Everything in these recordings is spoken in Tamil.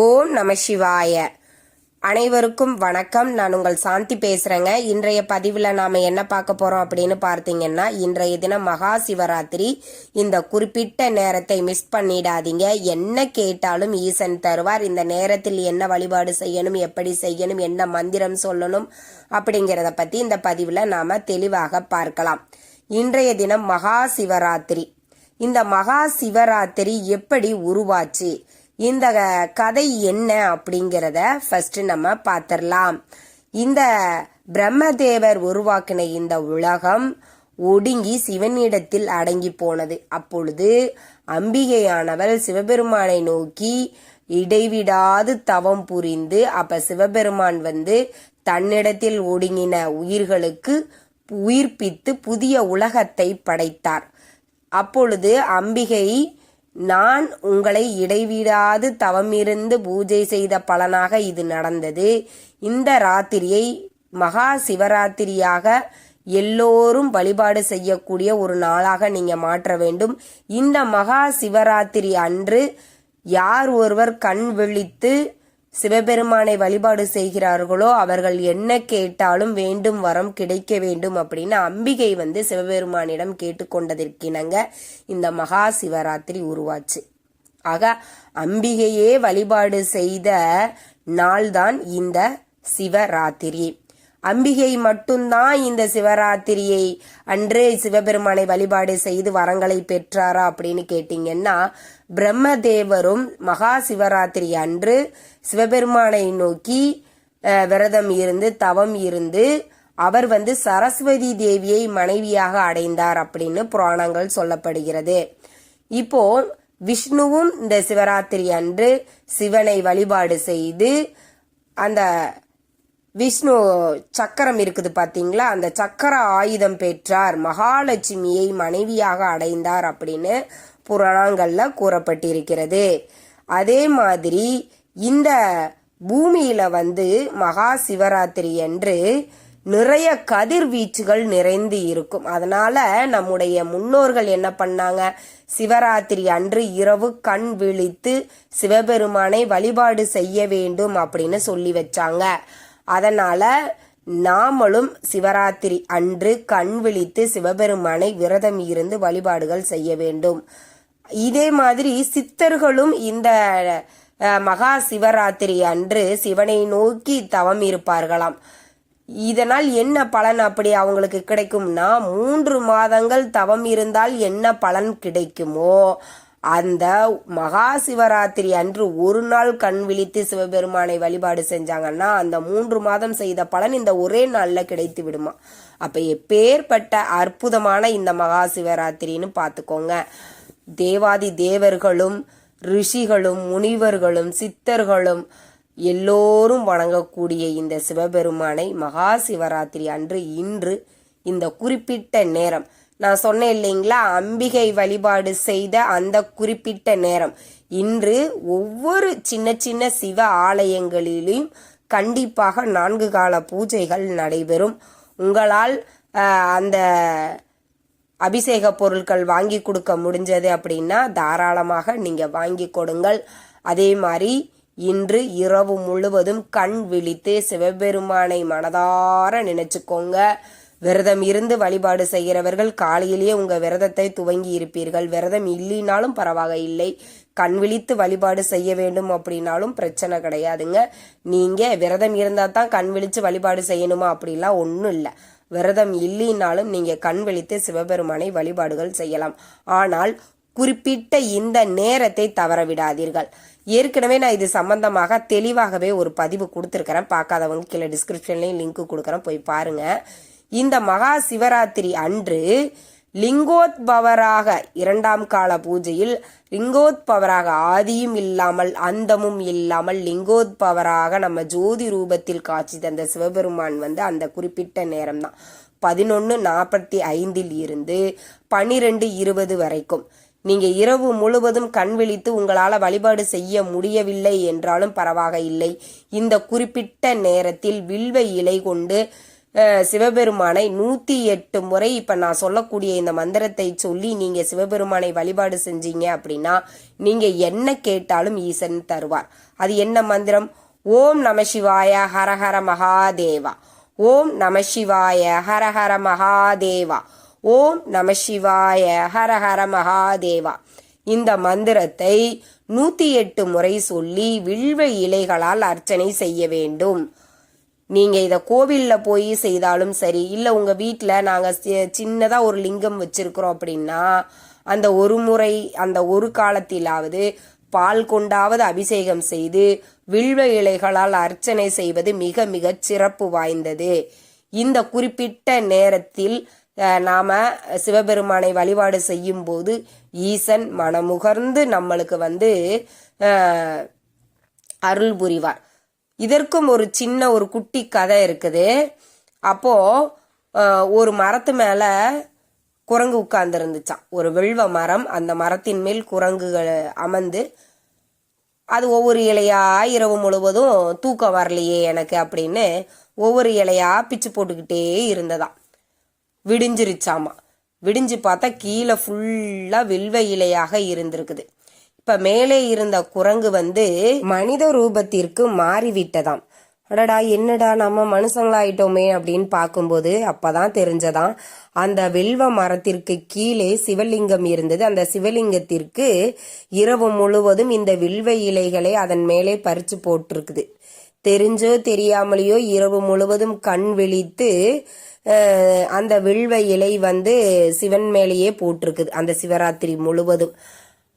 ஓம் நம சிவாய. அனைவருக்கும் வணக்கம். நான் உங்கள் சாந்தி பேசுறேங்க. இன்றைய பதிவில் நாம என்ன பார்க்க போறோம் அப்படின்னு பார்த்தீங்கன்னா இன்றைய தினம் மகா சிவராத்திரி. இந்த குறிப்பிட்ட நேரத்தை மிஸ் பண்ணிடாதீங்க. என்ன கேட்டாலும் ஈசன் தருவார். இந்த நேரத்தில் என்ன வழிபாடு செய்யணும் எப்படி செய்யணும் என்ன மந்திரம் சொல்லணும் அப்படிங்கிறத பத்தி இந்த பதிவில் நாம தெளிவாக பார்க்கலாம். இன்றைய தினம் மகா சிவராத்திரி. இந்த மகா சிவராத்திரி எப்படி உருவாச்சு? இந்த கதை என்ன அப்படிங்கிறத ஃபர்ஸ்ட் நம்ம பார்த்துடலாம் இந்த பிரம்மதேவர் உருவாக்கின இந்த உலகம் ஒடுங்கி சிவனிடத்தில் அடங்கி போனது. அப்பொழுது அம்பிகையானவள் சிவபெருமானை நோக்கி இடைவிடாது தவம் புரிந்து அப்ப சிவபெருமான் வந்து தன்னிடத்தில் ஒடுங்கின உயிர்களுக்கு உயிர்ப்பித்து புதிய உலகத்தை படைத்தார். அப்பொழுது அம்பிகை நான் உங்களை இடைவிடாது தவமிருந்து பூஜை செய்த பலனாக இது நடந்தது. இந்த ராத்திரியை மகா சிவராத்திரியாக எல்லோரும் வழிபாடு செய்யக்கூடிய ஒரு நாளாக நீங்க மாற்ற வேண்டும். இந்த மகா சிவராத்திரி அன்று யார் ஒருவர் கண் விழித்து சிவபெருமானை வழிபாடு செய்கிறார்களோ அவர்கள் என்ன கேட்டாலும் வேண்டும் வரம் கிடைக்க வேண்டும் அப்படின்னு அம்பிகை வந்து சிவபெருமானிடம் கேட்டுக்கொண்டதற்கிணங்க இந்த மகா சிவராத்திரி உருவாச்சு. ஆக அம்பிகையே வழிபாடு செய்த நாள்தான் இந்த சிவராத்திரி. அம்பிகை மட்டும்தான் இந்த சிவராத்திரியை அன்று சிவபெருமானை வழிபாடு செய்து வரங்களை பெற்றாரா அப்படின்னு கேட்டீங்கன்னா பிரம்மதேவரும் மகா சிவராத்திரி அன்று சிவபெருமானை நோக்கி விரதம் இருந்து தவம் இருந்து அவர் வந்து சரஸ்வதி தேவியை மனைவியாக அடைந்தார் அப்படின்னு புராணங்கள் சொல்லப்படுகிறது. இப்போ விஷ்ணுவும் இந்த சிவராத்திரி அன்று சிவனை வழிபாடு செய்து அந்த விஷ்ணு சக்கரம் இருக்குது பார்த்தீங்களா அந்த சக்கர ஆயுதம் பெற்றார். மகாலட்சுமியை மனைவியாக அடைந்தார் அப்படின்னு புராணங்கள்ல கூறப்பட்டிருக்கிறது. அதே மாதிரி இந்த பூமியில வந்து மகா சிவராத்திரி என்று நிறைய கதிர்வீச்சுகள் நிறைந்து இருக்கும். அதனால நம்முடைய முன்னோர்கள் என்ன பண்ணாங்க? சிவராத்திரி அன்று இரவு கண் விழித்து சிவபெருமானை வழிபாடு செய்ய வேண்டும் அப்படின்னு சொல்லி வச்சாங்க. அதனால நாமளும் சிவராத்திரி அன்று கண் விழித்து சிவபெருமானை விரதம் இருந்து வழிபாடுகள் செய்ய வேண்டும். இதே மாதிரி சித்தர்களும் இந்த மகா சிவராத்திரி அன்று சிவனை நோக்கி தவம் இருப்பார்களாம். இதனால் என்ன பலன் அப்படி அவங்களுக்கு கிடைக்கும்னா மூன்று மாதங்கள் தவம் இருந்தால் என்ன பலன் கிடைக்குமோ அந்த மகா சிவராத்திரி அன்று ஒரு நாள் கண் விழித்து சிவபெருமானை வழிபாடு செஞ்சாங்கன்னா அந்த மூன்று மாதம் செய்த பலன் இந்த ஒரே நாளில் கிடைத்து விடுமா. அப்ப எப்பேற்பட்ட அற்புதமான இந்த மகா சிவராத்திரின்னு பார்த்துக்கோங்க. தேவாதி தேவர்களும் ரிஷிகளும் முனிவர்களும் சித்தர்களும் எல்லோரும் வணங்கக்கூடிய இந்த சிவபெருமானை மகா சிவராத்திரி அன்று இன்று இந்த குறிப்பிட்ட நேரம் நான் சொன்னேன் இல்லைங்களா? அம்பிகை வழிபாடு செய்த அந்த குறிப்பிட்ட நேரம். இன்று ஒவ்வொரு சின்ன சின்ன சிவ ஆலயங்களிலும் கண்டிப்பாக நான்கு கால பூஜைகள் நடைபெறும். உங்களால் அந்த அபிஷேக பொருட்கள் வாங்கி கொடுக்க முடிஞ்சது அப்படின்னா தாராளமாக நீங்கள் வாங்கி கொடுங்கள். அதே மாதிரி இன்று இரவு முழுவதும் கண் விழித்து சிவபெருமானை மனதார நினைச்சுக்கோங்க. விரதம் இருந்து வழிபாடு செய்கிறவர்கள் காலையிலேயே உங்க விரதத்தை துவங்கி இருப்பீர்கள். விரதம் இல்லைனாலும் பரவாக இல்லை. கண் விழித்து வழிபாடு செய்ய வேண்டும் அப்படின்னாலும் பிரச்சனை கிடையாதுங்க. நீங்க விரதம் இருந்தா தான் கண் விழிச்சு வழிபாடு செய்யணுமா அப்படிலாம் ஒன்றும் இல்லை. விரதம் இல்லைனாலும் நீங்க கண் விழித்து சிவபெருமானை வழிபாடுகள் செய்யலாம். ஆனால் குறிப்பிட்ட இந்த நேரத்தை தவற விடாதீர்கள். ஏற்கனவே நான் இது சம்பந்தமாக தெளிவாகவே ஒரு பதிவு கொடுத்துருக்கிறேன். பார்க்காதவங்க கீழே டிஸ்கிரிப்ஷன்லேயும் லிங்க் கொடுக்குறேன். போய் பாருங்கள் இந்த மகா சிவராத்திரி அன்று லிங்கோத்பவராக இரண்டாம் கால பூஜையில் லிங்கோத்பவராக ஆதியும் இல்லாமல் அந்தமும் இல்லாமல் லிங்கோத்பவராக நம்ம ஜோதி ரூபத்தில் காட்சி தந்த சிவபெருமான் வந்து அந்த குறிப்பிட்ட நேரம்தான். பதினொன்று நாற்பத்தி ஐந்தில் இருந்து பனிரெண்டு இருபது வரைக்கும். நீங்க இரவு முழுவதும் கண் விழித்து உங்களால வழிபாடு செய்ய முடியவில்லை என்றாலும் பரவாக இல்லை. இந்த குறிப்பிட்ட நேரத்தில் வில்வ இலை கொண்டு சிவபெருமானை நூத்தி எட்டு முறை இப்ப நான் சொல்லக்கூடிய இந்த மந்திரத்தை சொல்லி நீங்க சிவபெருமானை வழிபாடு செஞ்சீங்க அப்படின்னா நீங்க என்ன கேட்டாலும் ஈசன் தருவார். அது என்ன மந்திரம்? ஓம் நம சிவாய ஹரஹர மகாதேவா. ஓம் நம சிவாய ஹரஹர மகாதேவா. ஓம் நம சிவாய ஹரஹர மகாதேவா. இந்த மந்திரத்தை நூத்தி எட்டு முறை சொல்லி வில்வ இலைகளால் அர்ச்சனை செய்ய வேண்டும். நீங்க இத கோவில்ல போய் செய்தாலும் சரி இல்ல உங்க வீட்டில் நாங்க சி- சின்னதா ஒரு லிங்கம் வச்சிருக்கிறோம் அப்படின்னா அந்த ஒரு முறை அந்த ஒரு காலத்திலாவது பால் கொண்டாவது அபிஷேகம் செய்து வில்வ இலைகளால் அர்ச்சனை செய்வது மிக மிக சிறப்பு வாய்ந்தது. இந்த குறிப்பிட்ட நேரத்தில் நாம் நாம சிவபெருமானை வழிபாடு செய்யும் போது ஈசன் மனமுகர்ந்து நம்மளுக்கு வந்து அருள் புரிவார். இதற்கும் ஒரு சின்ன ஒரு குட்டி கதை இருக்குது. அப்போ ஒரு மரத்து மேல குரங்கு உட்கார்ந்து இருந்துச்சான் ஒரு வெள்வ மரம் அந்த மரத்தின் மேல் குரங்குகள் அமர்ந்து அது ஒவ்வொரு இலையா இரவு முழுவதும் தூக்கம் வரலையே எனக்கு அப்படின்னு ஒவ்வொரு இலையா பிச்சு போட்டுக்கிட்டே இருந்ததாம். விடிஞ்சிருச்சாமா. விடிஞ்சு பார்த்தா கீழே ஃபுல்லாக வில்வ இலையாக இருந்திருக்குது. இப்ப மேலே இருந்த குரங்கு வந்து மனித ரூபத்திற்கு மாறிவிட்டதாம். அடடா என்னடா நம்ம மனுஷங்களாயிட்டோமே அப்படின்னு பார்க்கும்போது அப்பதான் தெரிஞ்சதாம். அந்த வில்வ மரத்திற்கு கீழே சிவலிங்கம் இருந்தது. அந்த சிவலிங்கத்திற்கு இரவு முழுவதும் இந்த வில்வ இலைகளை அதன் மேலே பறிச்சு போட்டிருக்குது. தெரிஞ்சோ தெரியாமலேயோ இரவு முழுவதும் கண் விழித்து அந்த வில்வ இலை வந்து சிவன் மேலேயே போட்டிருக்குது. அந்த சிவராத்திரி முழுவதும்.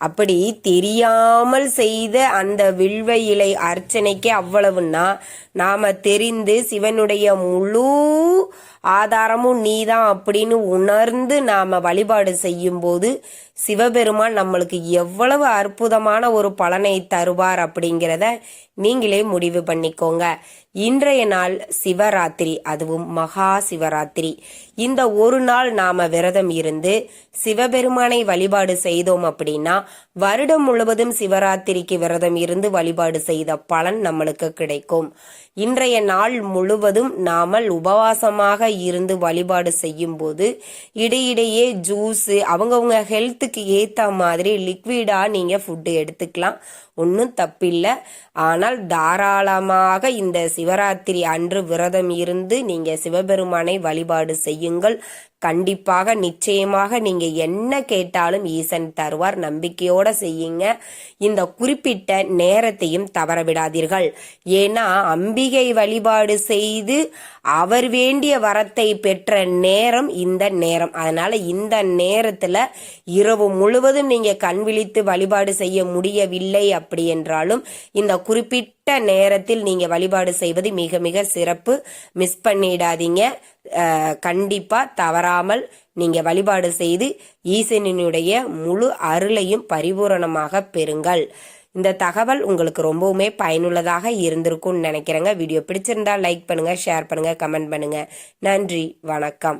அப்படி தெரியாமல் செய்த அந்த வில்வ இலை அர்ச்சனைக்கு அவ்வளவுன்னா நாம தெரிந்து சிவனுடைய முழு ஆதாரமும் நீதான் அப்படின்னு உணர்ந்து நாம வழிபாடு செய்யும் போது சிவபெருமான் நம்மளுக்கு எவ்வளவு அற்புதமான ஒரு பலனை தருவார் அப்படிங்கிறத நீங்களே முடிவு பண்ணிக்கோங்க. இன்றைய நாள் சிவராத்திரி அதுவும் மகா சிவராத்திரி. இந்த ஒரு நாள் நாம விரதம் இருந்து சிவபெருமானை வழிபாடு செய்தோம் அப்படின்னா வருடம் முழுவதும் சிவராத்திரிக்கு விரதம் இருந்து வழிபாடு செய்த பலன் நம்மளுக்கு கிடைக்கும். இன்றைய நாள் முழுவதும் நாமல் உபவாசமாக இருந்து வழிபாடு செய்யும் போது இடையிடையே ஜூஸ் அவங்கவுங்க ஹெல்த்துக்கு ஏத்த மாதிரி லிக்விடா நீங்க ஃபுட்டு எடுத்துக்கலாம். ஒன்றும் தப்பில்லை. ஆனால் தாராளமாக இந்த சிவராத்திரி அன்று விரதம் இருந்து நீங்கள் சிவபெருமானை வழிபாடு செய்யுங்கள். கண்டிப்பாக நிச்சயமாக நீங்க என்ன கேட்டாலும் ஈசன் தருவார். நம்பிக்கையோட செய்யுங்க. இந்த குறிப்பிட்ட நேரத்தையும் தவற விடாதீர்கள். ஏன்னா அம்பிகை வழிபாடு செய்து அவர் வேண்டிய வரத்தை பெற்ற நேரம் இந்த நேரம். அதனால இந்த நேரத்துல இரவு முழுவதும் நீங்க கண் விழித்து வழிபாடு செய்ய முடியவில்லை அப்படி என்றாலும் இந்த குறிப்பிட்ட நேரத்தில் நீங்க வழிபாடு செய்வது மிக மிக சிறப்பு. மிஸ் பண்ணிடாதீங்க. கண்டிப்பாக கண்டிப்பா தவறாமல் நீங்க வழிபாடு செய்து ஈசனினுடைய முழு அருளையும் பரிபூரணமாக பெறுங்கள். இந்த தகவல் உங்களுக்கு ரொம்பவுமே பயனுள்ளதாக இருந்திருக்கும்னு நினைக்கிறேங்க. வீடியோ பிடிச்சிருந்தா லைக் பண்ணுங்க ஷேர் பண்ணுங்க கமெண்ட் பண்ணுங்க. நன்றி வணக்கம்.